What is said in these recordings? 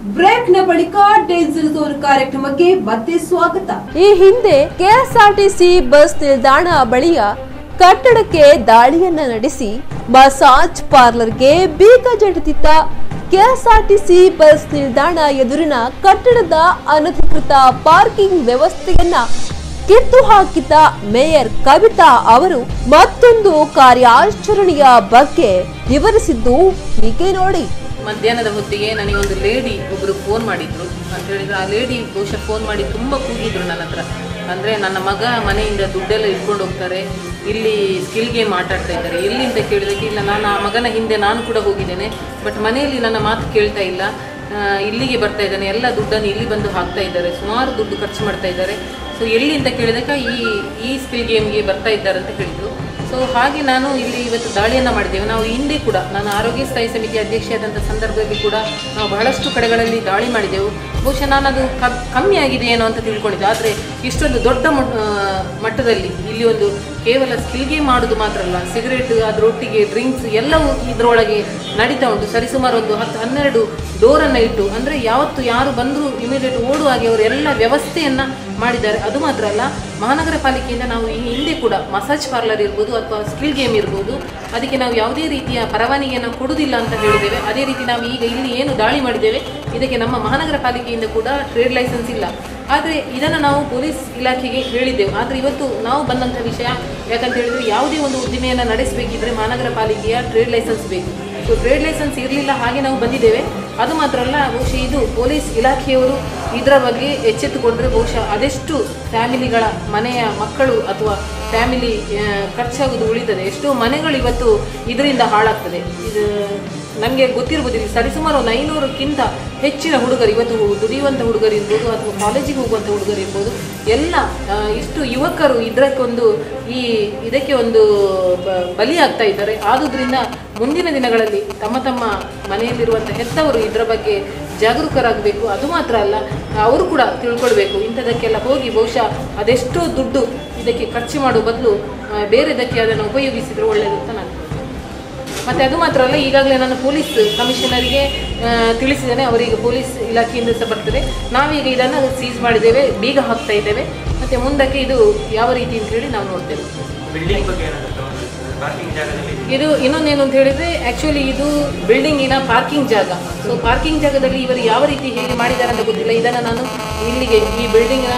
ಬ್ರೇಕ್ನ ಬಳಿಕ ಕಾರ್ಯಕ್ರಮಕ್ಕೆ ಮತ್ತೆ ಸ್ವಾಗತ. ಈ ಹಿಂದೆ ಕೆಎಸ್ಆರ್ಟಿಸಿ ಬಸ್ ನಿಲ್ದಾಣ ಬಳಿಯ ಕಟ್ಟಡಕ್ಕೆ ದಾಳಿಯನ್ನ ನಡೆಸಿ ಮಸಾಜ್ ಪಾರ್ಲರ್ಗೆ ಬೀಗ ಜಡಿದಿದ್ದ ಕೆಎಸ್ಆರ್ಟಿಸಿ ಬಸ್ ನಿಲ್ದಾಣ ಎದುರಿನ ಕಟ್ಟಡದ ಅನಧಿಕೃತ ಪಾರ್ಕಿಂಗ್ ವ್ಯವಸ್ಥೆಯನ್ನ ಕಿತ್ತು ಹಾಕಿದ್ದ ಮೇಯರ್ ಕವಿತಾ ಅವರು ಮತ್ತೊಂದು ಕಾರ್ಯಾಚರಣೆಯ ಬಗ್ಗೆ ವಿವರಿಸಿದ್ದು ಹೀಗೆ ನೋಡಿ. ಮಧ್ಯಾಹ್ನದ ಹೊತ್ತಿಗೆ ನನಗೆ ಒಂದು ಲೇಡಿ ಒಬ್ಬರು ಫೋನ್ ಮಾಡಿದ್ರು ಅಂತ ಹೇಳಿದ್ರು. ಆ ಲೇಡಿ ಬಹುಶಃ ಫೋನ್ ಮಾಡಿ ತುಂಬ ಕೂಗಿದ್ರು ನನ್ನ ಹತ್ರ. ಅಂದರೆ ನನ್ನ ಮಗ ಮನೆಯಿಂದ ದುಡ್ಡೆಲ್ಲ ಇಟ್ಕೊಂಡು ಹೋಗ್ತಾರೆ. ಇಲ್ಲಿ ಸ್ಕಿಲ್ ಗೇಮ್ ಆಟಾಡ್ತಾ ಇದ್ದಾರೆ. ಎಲ್ಲಿ ಅಂತ ಕೇಳಿದಕ್ಕೆ ಇಲ್ಲ, ನಾನು ಆ ಮಗನ ಹಿಂದೆ ನಾನು ಕೂಡ ಹೋಗಿದ್ದೇನೆ. ಬಟ್ ಮನೆಯಲ್ಲಿ ನನ್ನ ಮಾತು ಕೇಳ್ತಾ ಇಲ್ಲ. ಇಲ್ಲಿಗೆ ಬರ್ತಾ ಇದ್ದಾನೆ. ಎಲ್ಲ ದುಡ್ಡನ್ನು ಇಲ್ಲಿ ಬಂದು ಹಾಕ್ತಾ ಇದ್ದಾರೆ. ಸುಮಾರು ದುಡ್ಡು ಖರ್ಚು ಮಾಡ್ತಾ ಇದ್ದಾರೆ. ಸೊ ಎಲ್ಲಿ ಅಂತ ಕೇಳಿದಾಗ ಈ ಈ ಸ್ಕಿಲ್ ಗೇಮ್ಗೆ ಬರ್ತಾ ಇದ್ದಾರೆ ಅಂತ ಹೇಳಿದರು. ಸೊ ಹಾಗೆ ನಾನು ಇಲ್ಲಿ ಇವತ್ತು ದಾಳಿಯನ್ನು ಮಾಡಿದ್ದೇವೆ. ನಾವು ಹಿಂದೆ ಕೂಡ ನಾನು ಆರೋಗ್ಯ ಸ್ಥಾಯಿ ಸಮಿತಿ ಅಧ್ಯಕ್ಷೆಯಾದಂಥ ಸಂದರ್ಭದಲ್ಲಿ ಕೂಡ ನಾವು ಬಹಳಷ್ಟು ಕಡೆಗಳಲ್ಲಿ ದಾಳಿ ಮಾಡಿದೆವು. ಬಹುಶಃ ನಾನು ಅದು ಕಮ್ಮಿ ಆಗಿದೆ ಏನೋ ಅಂತ ತಿಳ್ಕೊಂಡಿದ್ದೆ. ಆದರೆ ಇಷ್ಟೊಂದು ದೊಡ್ಡ ಮಟ್ಟದಲ್ಲಿ ಇಲ್ಲಿ ಒಂದು ಕೇವಲ ಸ್ಕಿಲ್ಗೆ ಮಾಡೋದು ಮಾತ್ರ ಅಲ್ಲ, ಸಿಗರೇಟ್ ಅದರೊಟ್ಟಿಗೆ ಡ್ರಿಂಕ್ಸ್ ಎಲ್ಲವೂ ಇದರೊಳಗೆ ನಡೀತಾ ಉಂಟು. ಸರಿಸುಮಾರು ಒಂದು ಹತ್ತು ಹನ್ನೆರಡು ಡೋರನ್ನು ಇಟ್ಟು, ಅಂದರೆ ಯಾವತ್ತು ಯಾರು ಬಂದರೂ ಇಮಿಡಿಯೇಟ್ ಓಡುವ ಹಾಗೆ ಅವರು ಎಲ್ಲ ವ್ಯವಸ್ಥೆಯನ್ನು ಮಾಡಿದ್ದಾರೆ. ಅದು ಮಾತ್ರ ಅಲ್ಲ, ಮಹಾನಗರ ಪಾಲಿಕೆಯಿಂದ ನಾವು ಈ ಹಿಂದೆ ಕೂಡ ಮಸಾಜ್ ಪಾರ್ಲರ್ ಇರ್ಬೋದು ಅಥವಾ ಸ್ಕಿಲ್ ಗೇಮ್ ಇರ್ಬೋದು, ಅದಕ್ಕೆ ನಾವು ಯಾವುದೇ ರೀತಿಯ ಪರವಾನಿಗೆಯನ್ನು ಕೊಡುವುದಿಲ್ಲ ಅಂತ ಹೇಳಿದ್ದೇವೆ. ಅದೇ ರೀತಿ ನಾವು ಈಗ ಇಲ್ಲಿ ಏನು ದಾಳಿ ಮಾಡಿದ್ದೇವೆ, ಇದಕ್ಕೆ ನಮ್ಮ ಮಹಾನಗರ ಪಾಲಿಕೆಯಿಂದ ಕೂಡ ಟ್ರೇಡ್ ಲೈಸೆನ್ಸ್ ಇಲ್ಲ. ಆದರೆ ಇದನ್ನು ನಾವು ಪೊಲೀಸ್ ಇಲಾಖೆಗೆ ಹೇಳಿದ್ದೆವು. ಆದರೆ ಇವತ್ತು ನಾವು ಬಂದಂಥ ವಿಷಯ ಯಾಕಂತ ಹೇಳಿದರೆ ಯಾವುದೇ ಒಂದು ಉದ್ದಿಮೆಯನ್ನು ನಡೆಸಬೇಕಿದ್ರೆ ಮಹಾನಗರ ಪಾಲಿಕೆಯ ಟ್ರೇಡ್ ಲೈಸೆನ್ಸ್ ಬೇಕು. ಸೊ ಟ್ರೇಡ್ ಲೈಸೆನ್ಸ್ ಇರಲಿಲ್ಲ ಹಾಗೆ ನಾವು ಬಂದಿದ್ದೇವೆ. ಅದು ಮಾತ್ರ ಅಲ್ಲ, ಬಹುಶಃ ಇದು ಪೊಲೀಸ್ ಇಲಾಖೆಯವರು ಇದರ ಬಗ್ಗೆ ಎಚ್ಚೆತ್ತುಕೊಂಡ್ರೆ ಬಹುಶಃ ಅದೆಷ್ಟು ಫ್ಯಾಮಿಲಿಗಳ ಮನೆಯ ಮಕ್ಕಳು ಅಥವಾ ಫ್ಯಾಮಿಲಿ ಖರ್ಚಾಗೋದು ಉಳಿತದೆ. ಎಷ್ಟೋ ಮನೆಗಳು ಇವತ್ತು ಇದರಿಂದ ಹಾಳಾಗ್ತದೆ. ಇದು ನಮಗೆ ಗೊತ್ತಿರ್ಬೋದು, ಇಲ್ಲಿ ಸರಿಸುಮಾರು ಒಂದು ಐನೂರಕ್ಕಿಂತ ಹೆಚ್ಚಿನ ಹುಡುಗರು, ಇವತ್ತು ದುಡಿಯುವಂಥ ಹುಡುಗರು ಇರ್ಬೋದು ಅಥವಾ ಕಾಲೇಜಿಗೆ ಹೋಗುವಂಥ ಹುಡುಗರು ಇರ್ಬೋದು, ಎಲ್ಲ ಇಷ್ಟು ಯುವಕರು ಇದಕ್ಕೊಂದು ಈ ಇದಕ್ಕೆ ಒಂದು ಬಲಿಯಾಗ್ತಾ ಇದ್ದಾರೆ. ಆದುದರಿಂದ ಮುಂದಿನ ದಿನಗಳಲ್ಲಿ ತಮ್ಮ ತಮ್ಮ ಮನೆಯಲ್ಲಿರುವಂಥ ಹೆತ್ತವರು ಇದರ ಬಗ್ಗೆ ಜಾಗರೂಕರಾಗಬೇಕು. ಅದು ಮಾತ್ರ ಅಲ್ಲ, ಅವರು ಕೂಡ ತಿಳ್ಕೊಳ್ಬೇಕು. ಇಂಥದಕ್ಕೆಲ್ಲ ಹೋಗಿ ಬಹುಶಃ ಅದೆಷ್ಟೋ ದುಡ್ಡು ಇದಕ್ಕೆ ಖರ್ಚು ಮಾಡುವ ಬದಲು ಬೇರೆದಕ್ಕೆ ಅದನ್ನು ಉಪಯೋಗಿಸಿದರೆ ಒಳ್ಳೆಯದು ಅಂತ ನಾನು ಮತ್ತೆ ಅದು ಮಾತ್ರ ಅಲ್ಲ, ಈಗಾಗಲೇ ನಾನು ಪೊಲೀಸ್ ಕಮಿಷನರಿಗೆ ತಿಳಿಸಿದ್ದೇನೆ, ಅವರಿಗೆ ಪೊಲೀಸ್ ಇಲಾಖೆಯಿಂದ ಸಹ ಬರ್ತದೆ. ನಾವೀಗ ಇದನ್ನು ಸೀಸ್ ಮಾಡಿದ್ದೇವೆ, ಬೀಗ ಹಾಕ್ತಾ ಇದ್ದೇವೆ. ಮತ್ತು ಮುಂದಕ್ಕೆ ಇದು ಯಾವ ರೀತಿ ಅಂತ ಹೇಳಿ ನಾವು ನೋಡ್ತೇವೆ. ಇದು ಇನ್ನೊಂದೇನು ಅಂತ ಹೇಳಿದ್ರೆ ಆಕ್ಚುಲಿ ಇದು ಬಿಲ್ಡಿಂಗಿನ ಪಾರ್ಕಿಂಗ್ ಜಾಗ. ಸೊ ಪಾರ್ಕಿಂಗ್ ಜಾಗದಲ್ಲಿ ಇವರು ಯಾವ ರೀತಿ ಹೇಗೆ ಮಾಡಿದ್ದಾರೆ ಅಂತ ಗೊತ್ತಿಲ್ಲ. ಇದನ್ನು ನಾನು ಇಲ್ಲಿಗೆ ಈ ಬಿಲ್ಡಿಂಗ್ನ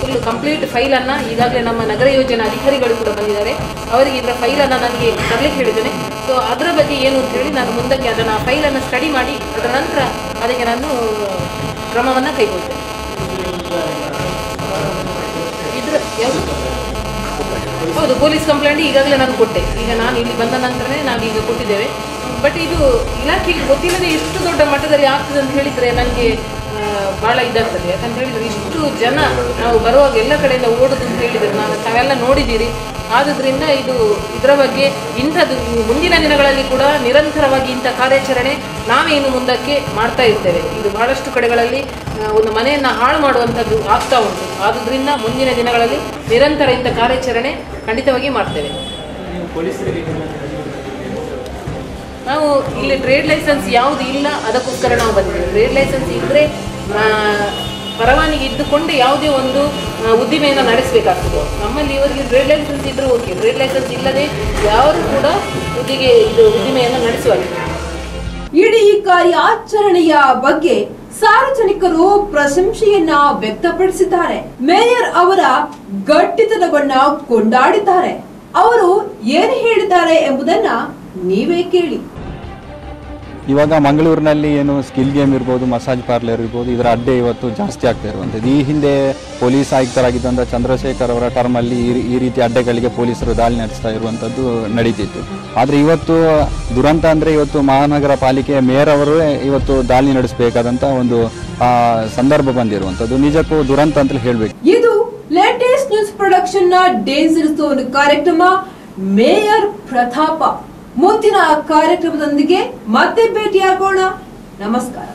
ಫುಲ್ ಕಂಪ್ಲೀಟ್ ಫೈಲನ್ನು ಈಗಾಗಲೇ ನಮ್ಮ ನಗರ ಯೋಜನಾ ಅಧಿಕಾರಿಗಳು ಕೂಡ ಬಂದಿದ್ದಾರೆ. ಅವರಿಗೆ ಇದರ ಫೈಲನ್ನು ನನಗೆ ತರಲಿಕ್ಕೆ ಹೇಳಿದ್ದೇನೆ. ಸೊ ಅದರ ಬಗ್ಗೆ ಏನು ಅಂತ ಹೇಳಿ ನಾನು ಮುಂದಕ್ಕೆ ಅದನ್ನು ಫೈಲನ್ನು ಸ್ಟಡಿ ಮಾಡಿ, ಅದರ ನಂತರ ಅದಕ್ಕೆ ನಾನು ಕ್ರಮವನ್ನು ಕೈಗೊಳ್ತೇನೆ. ಇದ್ರ ಹೌದು, ಪೊಲೀಸ್ ಕಂಪ್ಲೇಂಟ್ ಈಗಾಗಲೇ ನಾನು ಕೊಟ್ಟೆ. ಈಗ ನಾನು ಇಲ್ಲಿ ಬಂದ ನಂತರನೇ ನಾವೀಗ ಕೊಟ್ಟಿದ್ದೇವೆ. ಬಟ್ ಇದು ಇಲಾಖೆಗೆ ಗೊತ್ತಿಲ್ಲದೆ ಎಷ್ಟು ದೊಡ್ಡ ಮಟ್ಟದಲ್ಲಿ ಆಗ್ತದೆ ಅಂತ ಹೇಳಿದರೆ ನನಗೆ ಭಾಳ ಇದಾಗ್ತದೆ. ಯಾಕಂತ ಹೇಳಿದರೆ ಇಷ್ಟು ಜನ ನಾವು ಬರುವಾಗ ಎಲ್ಲ ಕಡೆಯಿಂದ ಓಡೋದು ಅಂತ ಹೇಳಿದರೆ ನಾನು ತಾವೆಲ್ಲ ನೋಡಿದ್ದೀರಿ. ಆದುದರಿಂದ ಇದು ಇದರ ಬಗ್ಗೆ ಇಂಥದ್ದು ಮುಂದಿನ ದಿನಗಳಲ್ಲಿ ಕೂಡ ನಿರಂತರವಾಗಿ ಇಂಥ ಕಾರ್ಯಾಚರಣೆ ನಾವೇ ಇನ್ನು ಮುಂದಕ್ಕೆ ಮಾಡ್ತಾ ಇರ್ತೇವೆ. ಇದು ಬಹಳಷ್ಟು ಕಡೆಗಳಲ್ಲಿ ಒಂದು ಮನೆಯನ್ನು ಹಾಳು ಮಾಡುವಂಥದ್ದು ಆಗ್ತಾ ಉಂಟು. ಆದುದರಿಂದ ಮುಂದಿನ ದಿನಗಳಲ್ಲಿ ನಿರಂತರ ಇಂಥ ಕಾರ್ಯಾಚರಣೆ ಖಂಡಿತವಾಗಿ ಮಾಡ್ತೇವೆ. ನಾವು ಇಲ್ಲಿ ಟ್ರೇಡ್ ಲೈಸೆನ್ಸ್ ಯಾವುದು ಇಲ್ಲ, ಅದಕ್ಕೋಸ್ಕರ ನಾವು ಬಂದಿದ್ದೇವೆ. ಟ್ರೇಡ್ ಲೈಸೆನ್ಸ್ ಇದ್ದರೆ ಪರವಾನಗಿ ಇದ್ದುಕೊಂಡು ಯಾವುದೇ ಒಂದು ಉದ್ದಿಮೆಯನ್ನು ನಡೆಸಬೇಕಾಗ್ತದೆ. ನಮ್ಮಲ್ಲಿ ಇವರಿಗೆ ಟ್ರೇಡ್ ಲೈಸೆನ್ಸ್ ಇದ್ದರೆ ಓಕೆ ಟ್ರೇಡ್ ಲೈಸೆನ್ಸ್ ಇಲ್ಲದೆ ಯಾರು ಕೂಡ ಉದ್ದಿಗೆ, ಇದು ಉದ್ದಿಮೆಯನ್ನು ನಡೆಸುವಲ್ಲ. ಇಡೀ ಕಾರ್ಯಾಚರಣೆಯ ಬಗ್ಗೆ ಸಾರ್ವಜನಿಕರು ಪ್ರಶಂಸೆಯನ್ನ ವ್ಯಕ್ತಪಡಿಸಿದ್ದಾರೆ. ಮೇಯರ್ ಅವರ ಗಟ್ಟಿತನವನ್ನ ಕೊಂಡಾಡಿದ್ದಾರೆ. ಅವರು ಏನು ಹೇಳಿದ್ದಾರೆ ಎಂಬುದನ್ನ ನೀವೇ ಕೇಳಿ. ಇವಾಗ ಮಂಗಳೂರಿನಲ್ಲಿ ಏನು ಸ್ಕಿಲ್ ಗೇಮ್ ಇರ್ಬೋದು, ಮಸಾಜ್ ಪಾರ್ಲರ್ ಇರ್ಬೋದು, ಇದರ ಅಡ್ಡೆ ಇವತ್ತು ಜಾಸ್ತಿ ಆಗ್ತಾ ಇರುವಂಥದ್ದು. ಈ ಹಿಂದೆ ಪೊಲೀಸ್ ಆಯುಕ್ತರಾಗಿದ್ದಂಥ ಚಂದ್ರಶೇಖರ್ ಅವರ ಟರ್ಮಲ್ಲಿ ಈ ರೀತಿ ಅಡ್ಡೆಗಳಿಗೆ ಪೊಲೀಸರು ದಾಳಿ ನಡೆಸ್ತಾ ಇರುವಂಥದ್ದು ನಡೀತಿತ್ತು. ಆದರೆ ಇವತ್ತು ದುರಂತ ಅಂದರೆ ಇವತ್ತು ಮಹಾನಗರ ಪಾಲಿಕೆ ಮೇಯರ್ ಅವರು ಇವತ್ತು ದಾಳಿ ನಡೆಸಬೇಕಾದಂಥ ಒಂದು ಸಂದರ್ಭ ಬಂದಿರುವಂಥದ್ದು. ನಿಜಕ್ಕೂ ದುರಂತ ಅಂತಲೇ ಹೇಳಬೇಕು. ಇದು ಲೇಟೆಸ್ಟ್ ನ್ಯೂಸ್ ಪ್ರೊಡಕ್ಷನ್ ಕಾರ್ಯಕ್ರಮ, ಮೇಯರ್ ಪ್ರತಾಪ. ಮುಂದಿನ ಕಾರ್ಯಕ್ರಮದೊಂದಿಗೆ ಮತ್ತೆ ಭೇಟಿಯಾಗೋಣ. ನಮಸ್ಕಾರ.